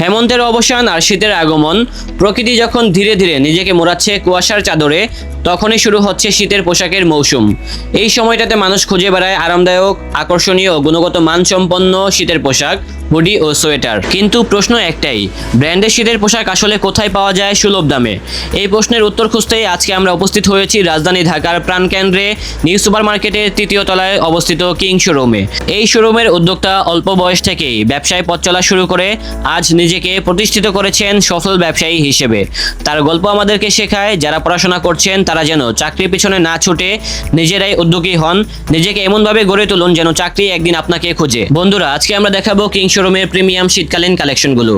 হেমন্তের অবসান আর শীতের আগমন। প্রকৃতি যখন ধীরে ধীরে নিজেকে মোড়াচ্ছে কুয়াশার চাদরে, তখনই শুরু হচ্ছে শীতের পোশাকের মৌসুম। এই সময়টাতে মানুষ খুঁজে বেড়ায় আরামদায়ক, আকর্ষণীয় ও গুণগত মানসম্পন্ন শীতের পোশাক, হুডি ও সোয়েটার। কিন্তু প্রশ্ন একটাই, ব্র্যান্ডের শীতের পোশাক আসলে কোথায় পাওয়া যায় সুলভ দামে? এই প্রশ্নের উত্তর খুঁজতেই আজকে আমরা উপস্থিত হয়েছি রাজধানী ঢাকার প্রাণকেন্দ্রে, নিউ সুপার মার্কেটের তৃতীয় তলায় অবস্থিত কিং শোরুমে এই শোরুমের উদ্যোক্তা অল্প বয়স থেকেই ব্যবসায় পথ চলা শুরু করে, আজ নিজেকে প্রতিষ্ঠিত করেছেন সফল ব্যবসায়ী হিসেবে। তার গল্প আমাদেরকে শেখায়, যারা পড়াশোনা করছেন, তারা যেন চাকরির পিছনে না ছুটে নিজেরাই উদ্যোগী হন, নিজেকে এমনভাবে গড়ে তুলুন যেন চাকরি একদিন আপনাকে খোঁজে। বন্ধুরা, আজকে আমরা দেখাবো কিং শোরুমের প্রিমিয়াম শীতকালীন কালেকশনগুলো।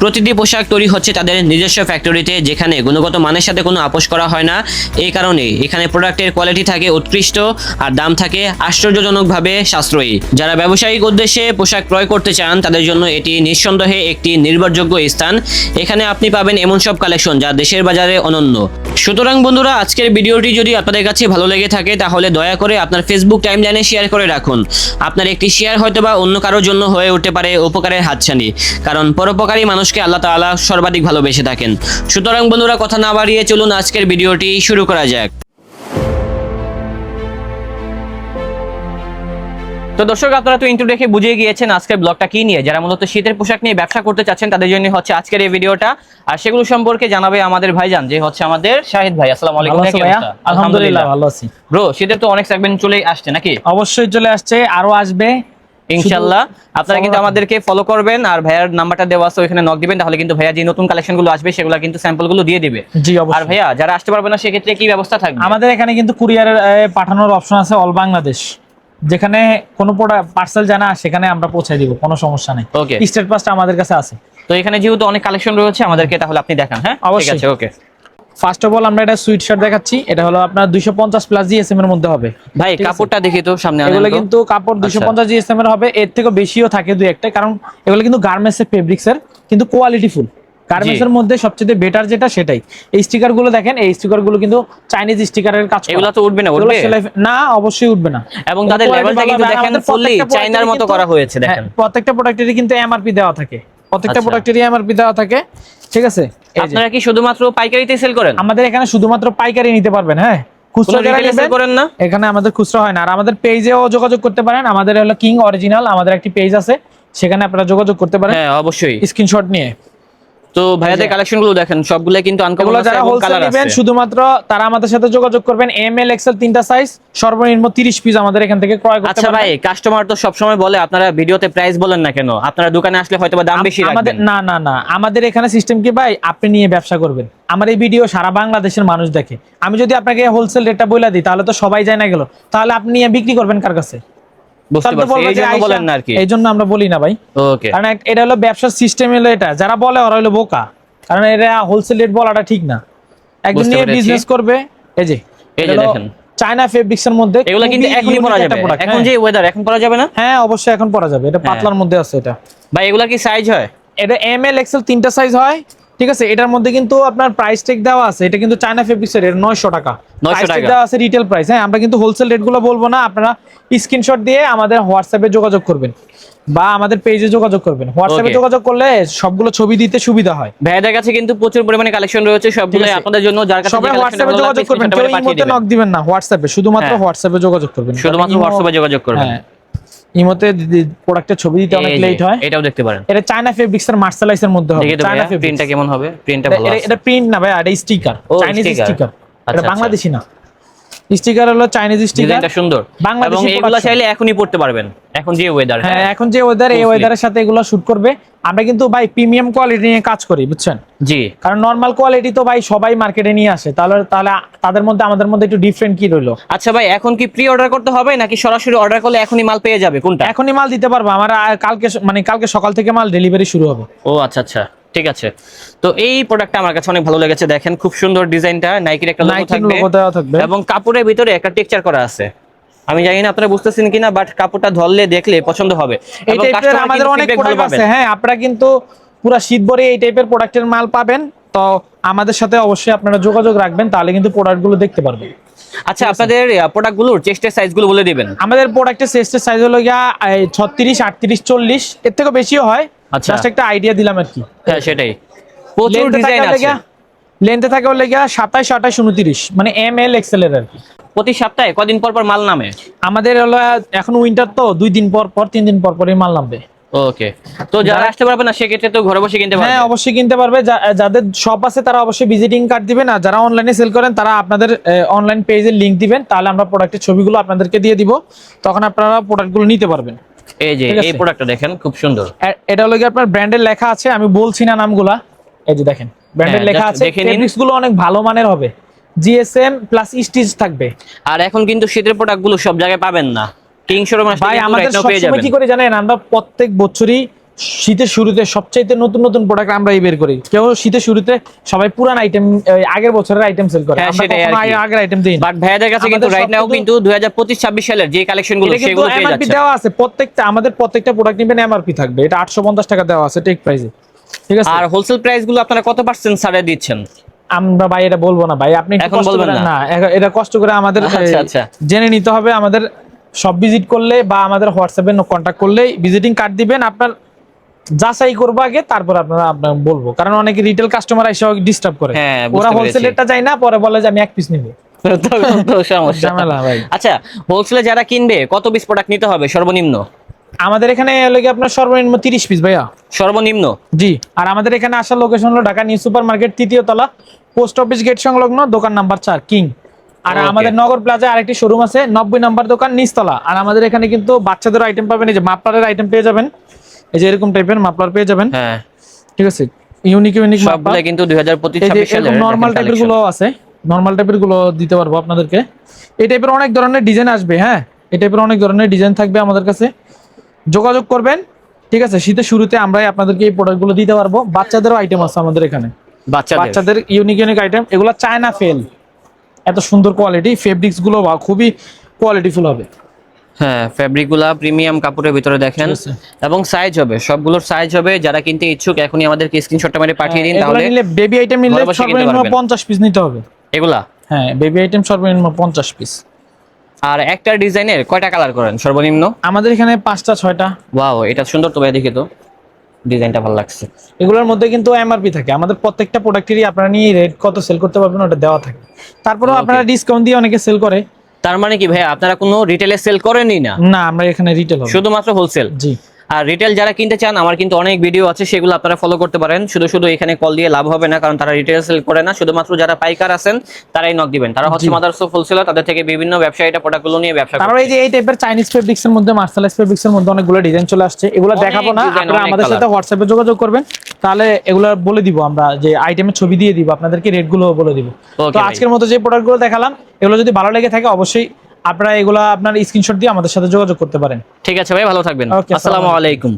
প্রতিটি পোশাক তৈরি হচ্ছে তাদের নিজস্ব ফ্যাক্টরিতে, যেখানে গুণগত মানের সাথে কোনো আপোষ করা হয় না। এই কারণে এখানে প্রোডাক্টের কোয়ালিটি থাকে উৎকৃষ্ট, আর দাম থাকে আশ্চর্যজনকভাবে সাশ্রয়ী। যারা ব্যবসায়িক উদ্দেশ্যে পোশাক ক্রয় করতে চান, তাদের জন্য এটি নিঃসন্দেহে একটি নির্ভরযোগ্য স্থান। এখানে আপনি পাবেন এমন সব কালেকশন যা দেশের বাজারে অনন্য। সুতরাং বন্ধুরা, আজকের ভিডিওটি যদি আপনাদের কাছে ভালো লেগে থাকে, তাহলে দয়া করে আপনার ফেসবুক টাইমলাইনে শেয়ার করে রাখুন। আপনার একটি শেয়ার হয়তো বা অন্য কারোর জন্য হয়ে উঠতে পারে উপকারের হাতছানি, কারণ পরোপকারী মানুষকে আল্লাহ তাআলা সর্বাধিক ভালোবেসে থাকেন। সুতরাং বন্ধুরা, কথা না বাড়িয়ে চলুন আজকের ভিডিওটি শুরু করা যাক। তো দর্শক আপনারা তো ইন্টু দেখে বুঝিয়ে গিয়েছেন আজকের ব্লগটা কি নিয়ে। যারা মূলত শীতের পোশাক নিয়ে ব্যবসা করতে চাচ্ছেন তাদের জন্য হচ্ছে আজকের এই ভিডিওটা। আর সেগুলো সম্পর্কে জানাবে আমাদের ভাইজান যে হচ্ছে আমাদের শাহিদ ভাই। আসসালামু আলাইকুম? আলহামদুলিল্লাহ ভালো আছি। ব্রো শীতের তো অনেক সেগমেন্ট চলে আসছে নাকি? অবশ্যই চলে আসছে আরও আসবে। ইনশাল্লাহ। আপনারা কিন্তু আমাদেরকে ফলো করবেন আর ভাইয়ার নাম্বারটা দেওয়া আছে ওখানে নক দিবেন তাহলে কিন্তু ভাইয়া যে নতুন কালেকশনগুলো আসবে সেগুলো কিন্তু স্যাম্পলগুলো দিয়ে দিবে। জি আর ভাইয়া যারা আসতে পারবে না সেক্ষেত্রে কি ব্যবস্থা থাকবে? আমাদের এখানে কিন্তু কুরিয়ারের পাঠানোর অপশন আছে অল বাংলাদেশ যেখানে কোনো পার্সেল জানা সেখানে আমরা পৌঁছে দিব কোনো সমস্যা নেই। ওকে স্টেট পাসটা আমাদের কাছে আছে। তো এখানে যেহেতু অনেক কালেকশন রয়েছে আমাদেরকে তাহলে আপনি দেখান হ্যাঁ? অবশ্যই। আছে ওকে ফার্স্ট অফ অল আমরা এটা সুইট শার্ট দেখাচ্ছি। এটা হলো আপনার দুইশো পঞ্চাশ প্লাস জিএসএম এর মধ্যে হবে। ভাই কাপড়টা দেখি তো সামনে এগুলো কিন্তু কাপড় দুইশো আচ্ছা। পঞ্চাশ জিএসএম এর হবে। এর থেকে বেশিও থাকে দুই একটা কারণ এগুলো কিন্তু গার্মেন্টস এর ফেব্রিক্স এর কিন্তু কোয়ালিটি ফুল গার্মেন্টস এর মধ্যে সবচেয়ে বেটার যেটা সেটাই। এই স্টিকারগুলো দেখেন এই স্টিকারগুলো কিন্তু চাইনিজ স্টিকারের কাজ এগুলো তো উঠবে না উঠবে? না অবশ্যই উঠবে না। এবং তাদের লেভেলটা কিন্তু দেখেন ফুললি চাইনার মতো করা হয়েছে দেখেন। হ্যাঁ, প্রত্যেকটা প্রোডাক্টেরই কিন্তু এমআরপি দেওয়া থাকে। প্রত্যেকটা আচ্ছা। প্রোডাক্টেরই এমআরপি দেওয়া থাকে। ঠিক আছে? আপনারা কি শুধুমাত্র পাইকারিতে সেল করেন? আমাদের এখানে শুধুমাত্র পাইকারি নিতে পারবেন হ্যাঁ? খুচরা যারা সেল করেন না? এখানে আমাদের খুচরা হয় না। আর আমাদের পেজেও যোগাযোগ করতে পারেন। আমাদের হলো কিং অরিজিনাল আমাদের একটি পেজ আছে। সেখানে আপনারা যোগাযোগ করতে পারেন। হ্যাঁ অবশ্যই। স্ক্রিনশট নিয়ে। তো ভাইয়াদের কালেকশনগুলো দেখেন সবগুলো কিন্তু আনকমন আছে যারা হোলসেল নেবেন শুধুমাত্র তারা আমাদের সাথে যোগাযোগ করবেন এম এল এক্সেল তিনটা সাইজ সর্বনিম্ন 30 পিস আমাদের এখান থেকে ক্রয় করতে আচ্ছা ভাই কাস্টমার তো সবসময় বলে আপনারা ভিডিওতে প্রাইস বলেন না কেন? আপনারা দোকানে আসলে হয়তো বা দাম বেশি আমাদের না না না। আমাদের এখানে সিস্টেম কি ভাই? আপনি নিয়ে ব্যবসা করবেন। আমার এই ভিডিও সারা বাংলাদেশের মানুষ দেখে। আমি যদি আপনাকে হোলসেল রেটটা বলে দিই তাহলে তো সবাই যায় না গেল। তাহলে আপনি বিক্রি করবেন কার কাছে? এই জন্য আইসা- বলেন না আর কি এই জন্য আমরা বলি না ভাই। কারণ এটা হলো ব্যবসার সিস্টেম হলো এটা। যারা বলে ওরা হলো বোকা। কারণ এটা হোলসেল রেট বলাটা ঠিক না। একজন নিয়ে বিজনেস করবে এই যে এই যে দেখেন। চায়না ফেব্রিক্স এর মধ্যে এগুলো কিন্তু এখনই পরা যাবে। এখন হ্যাঁ। যে ওয়েদার এখন পরা যাবে না? হ্যাঁ অবশ্যই এখন পরা যাবে। এটা পাতলার মধ্যে আছে এটা। ভাই এগুলা কি সাইজ হয়? এটা এম এল এক্সেল তিনটা সাইজ হয়। ঠিক আছে এটার মধ্যে কিন্তু আপনার প্রাইস টেক দেওয়া আছে এটা কিন্তু চায়না ফেব্রিক্স এর নয়শো টাকা। 900 প্রাইস টেক। দেওয়া আছে রিটেল প্রাইস হ্যাঁ আমরা কিন্তু হোলসেল রেটগুলো বলব না আপনারা স্ক্রিনশট দিয়ে আমাদের হোয়াটসঅ্যাপে যোগাযোগ করবেন বা আমাদের পেজে যোগাযোগ করবেন। হোয়াটসঅ্যাপে. যোগাযোগ করলে সবগুলো ছবি দিতে সুবিধা হয়। ভাইয়াদের কাছে কিন্তু প্রচুর পরিমাণে কালেকশন রয়েছে সবগুলো আপনাদের জন্য যার কাছে সবাই হোয়াটসঅ্যাপে যোগাযোগ করবেন কেউ ইমোতে নক দিবেন। না হোয়াটসঅ্যাপে শুধুমাত্র হ্যাঁ। হোয়াটসঅ্যাপে যোগাযোগ করবেন। শুধুমাত্র হোয়াটসঅ্যাপে যোগাযোগ করবেন। ইমোতে প্রোডাক্টের ছবি দিতে অনেক লেট হয়। এটাও দেখতে পারেন। এটা চায়না ফেব্রিক্স এর মার্শালাইজ এর মধ্যে হবে। চায়না ভাইয়া ফেব্রিক্স প্রিন্টটা কেমন হবে? প্রিন্টটা ভালো এটা- প্রিন্ট না ভাই এটা স্টিকার চাইনিজ স্টিকার আচ্ছা, এটা আচ্ছা। বাংলাদেশি না। স্টিকার হলো চাইনিজ স্টিকার। সুন্দর। বাংলাদেশি এবং এগুলা চাইলে এখনই পড়তে পারবেন। এখন যে ওয়েদার হ্যাঁ এখন যে ওয়েদার এই। ওয়েদারের সাথে এগুলো শুট করবে। আমরা কিন্তু ভাই প্রিমিয়াম কোয়ালিটি নিয়ে কাজ করি বুঝছেন? জি। কারণ নর্মাল কোয়ালিটি তো ভাই সবাই মার্কেটে নিয়ে আসে। তাহলে তাহলে তাদের মধ্যে আমাদের মধ্যে একটু ডিফারেন্ট কি রইল? আচ্ছা ভাই এখন কি প্রি অর্ডার করতে হবে? নাকি সরাসরি অর্ডার করলে এখনই মাল পেয়ে যাবে? কোনটা? এখনই মাল দিতে পারব। আমার কালকে মানে কালকে সকাল থেকে মাল ডেলিভারি শুরু হবে। ও আচ্ছা আচ্ছা। ঠিক আছে। তো এই প্রোডাক্টটা আমার কাছে অনেক ভালো লেগেছে দেখেন খুব সুন্দর ডিজাইনটা নাইকির একটা লোগো থাকবে এবং কাপড়ের ভিতরে একটা টেক্সচার করা আছে। আমি জানি না আপনারা বুঝতেছেন কিনা বাট কাপড়টা ধরলে দেখলে পছন্দ হবে। এই টাইপের আমাদের অনেক প্রোডাক্ট আছে। হ্যাঁ আপনারা কিন্তু পুরো শীত ভরে এই টাইপের প্রোডাক্টের মাল পাবেন। তো আমাদের সাথে অবশ্যই আপনারা যোগাযোগ রাখবেন তাহলে কিন্তু প্রোডাক্টগুলো দেখতে পারবেন। আচ্ছা আপনাদের প্রোডাক্টগুলোর চেস্টের সাইজগুলো বলে দিবেন। আমাদের প্রোডাক্টের সাইজের সাইজ হলো গিয়া ছত্রিশ আটত্রিশ চল্লিশ এর থেকে বেশিও হয়। আচ্ছা। জাস্ট একটা আইডিয়া দিলাম আর কি। হ্যাঁ সেটাই। প্রচুর ডিজাইন আছে। লেন্থে থাকে ওর লেগে সাতাইশ আঠাইশ উনত্রিশ। মানে এম এল এক্সেল এর আর কি। প্রতি সপ্তাহে? কদিন পর পর মাল নামে? আমাদের হলো এখন উইন্টার তো দুই দিন পর পর তিন দিন পর পরই মাল নামবে। ওকে তো যারা আসতে পারবে না সেক্ষেত্রে তো ঘরে বসে কিনতে পারবে। হ্যাঁ অবশ্যই কিনতে পারবে। যাদের শপ আছে তারা অবশ্যই ভিজিটিং কার্ড দিবেন আর যারা অনলাইনে সেল করেন তারা আপনাদের অনলাইন পেজের লিংক দিবেন। তাহলে আমরা প্রোডাক্টের ছবিগুলো আপনাদেরকে দিয়ে দিব। তখন আপনারা প্রোডাক্টগুলো নিতে পারবেন। এই যে এই প্রোডাক্টটা দেখেন খুব সুন্দর। এটা হলো কি আপনার ব্র্যান্ডের লেখা আছে আমি বলছি না নামগুলা। এই যে দেখেন ব্র্যান্ডের লেখা আছে। ফেব্রিক্সগুলো অনেক ভালো মানের হবে। জিএসএম প্লাস স্টিচ থাকবে। আর এখন কিন্তু শীতের প্রোডাক্টগুলো সব জায়গায় পাবেন না। কিং শোরুম ভাই আমাদের সব সময় সবসময় কি করে জানেন আমরা প্রত্যেক বছরই শীতের শুরুতে সবচাইতে নতুন নতুন প্রোডাক্ট আমরা বের করি। কেউ শীতের শুরুতে সবাই পুরান আইটেম আগের বছরের আইটেম সেল করে। হ্যাঁ, আগের আইটেম দিই বাট ভাইয়াদের কাছে কিন্তু রাইট নাও কিন্তু- কিন্তু দুই হাজার পঁচিশ ছাব্বিশ সালের যে কালেকশনগুলো সেগুলো পেয়ে এমআরপি যাচ্ছে। দেওয়া আছে প্রত্যেকটা আমাদের প্রত্যেকটা প্রোডাক্ট নিবেন এমআরপি থাকবে। এটা আটশো পঞ্চাশ টাকা দেওয়া আছে টেক প্রাইসে ঠিক আছে? আর হোলসেল প্রাইসগুলো আপনারা কত পার্সেন্ট ছাড়ে দিচ্ছেন? আমরা ভাই এটা বলব না ভাই। আপনি এখন বলবেন না? না এটা কষ্ট করে আমাদের আচ্ছা, আচ্ছা। জেনে নিতে হবে আমাদের সব ভিজিট করলে বা আমাদের হোয়াটসঅ্যাপে কন্ট্যাক্ট করলে ভিজিটিং কার্ড দিবেন। আপনার যাচাই করব আগে তারপর আপনারা আপনার বলব। কারণ অনেকে রিটেল কাস্টমার এসে ডিস্টার্ব করে। হ্যাঁ, ওরা। হোলসেলেরটা চাই না পরে বলে যে আমি এক পিস নিব। আচ্ছা হোলসেলে যারা কিনবে কত পিস প্রোডাক্ট নিতে হবে সর্বনিম্ন? আমাদের এখানে লাগে আপনার সর্বনিম্ন তিরিশ পিস ভাইয়া। সর্বনিম্ন? জি আর আমাদের এখানে আসার লোকেশন হলো ঢাকা নিউ সুপার মার্কেট তৃতীয় তলা পোস্ট অফিস গেট সংলগ্ন দোকান নাম্বার চার কিং। আর আমাদের নগর প্লাজায় আরেকটি শোরুম আছে নব্বই নাম্বার দোকান নিচতলা। আর আমাদের এখানে কিন্তু বাচ্চাদের আইটেম পাবেন এই যে মাপলারের আইটেম পেয়ে যাবেন। এই যে এরকম টাইপের মাপলার পেয়ে যাবেন। হ্যাঁ। ঠিক আছে? ইউনিক ইউনিক সবগুলো কিন্তু দুই হাজার পঁচিশ এই যে ছাব্বিশ সালের নর্মাল টাইপেরগুলো আছে। নর্মাল টাইপেরগুলো দিতে পারব আপনাদেরকে। এই টাইপের অনেক ধরনের ডিজাইন আসবে হ্যাঁ? এই টাইপের অনেক ধরনের ডিজাইন থাকবে আমাদের কাছে। যোগাযোগ করবেন ঠিক আছে? শীতের শুরুতে আমরাই আপনাদেরকে এই প্রোডাক্টগুলো দিতে পারব। বাচ্চাদেরও আইটেম আছে আমাদের এখানে। বাচ্চাদের। বাচ্চাদের ইউনিক ইউনিক আইটেম এগুলো চায়না ফেল এত সুন্দর কোয়ালিটি ফেব্রিক্সগুলো খুবই কোয়ালিটিফুল হবে। হ্যাঁ ফ্যাব্রিক প্রিমিয়াম কাপড়ের ভিতরে দেখেন। এবং সাইজ হবে সবগুলোর সাইজ হবে। যারা কিনতে ইচ্ছুক এখনই আমাদেরকে স্ক্রিনশটটা মেরে পাঠিয়ে দিন তাহলে নিলে বেবি আইটেম নিলে সর্বনিম্ন পারবেন। পঞ্চাশ পিস নিতে হবে। এগুলা? হ্যাঁ বেবি আইটেম সর্বনিম্ন পঞ্চাশ পিস আর একটা ডিজাইনের কয়টা কালার করেন সর্বনিম্ন? আমাদের এখানে পাঁচটা ছয়টা। ওয়াও এটা সুন্দর তো ভাই দেখি তো। ডিজাইনটা ভালো লাগছে। এগুলোর মধ্যে কিন্তু এমআরপি থাকে। আমাদের প্রত্যেকটা প্রোডাক্টেরই আপনারা নিয়ে রেট কত সেল করতে পারবেন ওটা দেওয়া থাকে। তারপরেও. আপনারা ডিসকাউন্ট দিয়ে অনেকে সেল করে। তার মানে কি ভাই আপনারা কোনো রিটেলে সেল করেনই না? না আমরা এখানে রিটেল শুধুমাত্র হোলসেল জি। আর রিটেল যারা কিনতে চান আমার কিন্তু অনেক ভিডিও আছে সেগুলো আপনারা ফলো করতে পারেন। শুধু শুধু এখানে কল দিয়ে লাভ হবে না কারণ তারা রিটেল সেল করে না। শুধুমাত্র যারা পাইকার আছেন তারাই নক দিবেন। তারা হচ্ছে। মাদার্স অফ হোলসেলার তাদের থেকে বিভিন্ন ব্যবসায়ীরা প্রোডাক্টগুলো নিয়ে ব্যবসা করে এই যে এই টাইপের চাইনিজ ফেব্রিক্স এর মধ্যে মার্শালাইজ ফেব্রিক্স এর মধ্যে অনেকগুলো ডিজাইন চলে আসছে। এগুলো দেখাবো না আপনারা আমাদের সাথে হোয়াটসঅ্যাপে যোগাযোগ করবেন। তাহলে এগুলো বলে দিব আমরা যে আইটেমের ছবি দিয়ে দিব আপনাদেরকে রেটগুলো বলে দিব। তো আজকের মতো যে প্রোডাক্টগুলো দেখালাম এগুলো যদি ভালো লেগে থাকে অবশ্যই আপনারা এগুলো আপনার স্ক্রিনশট দিয়ে আমাদের সাথে যোগাযোগ করতে পারেন। ঠিক আছে ভাই ভালো থাকবেন। আসসালামু আলাইকুম।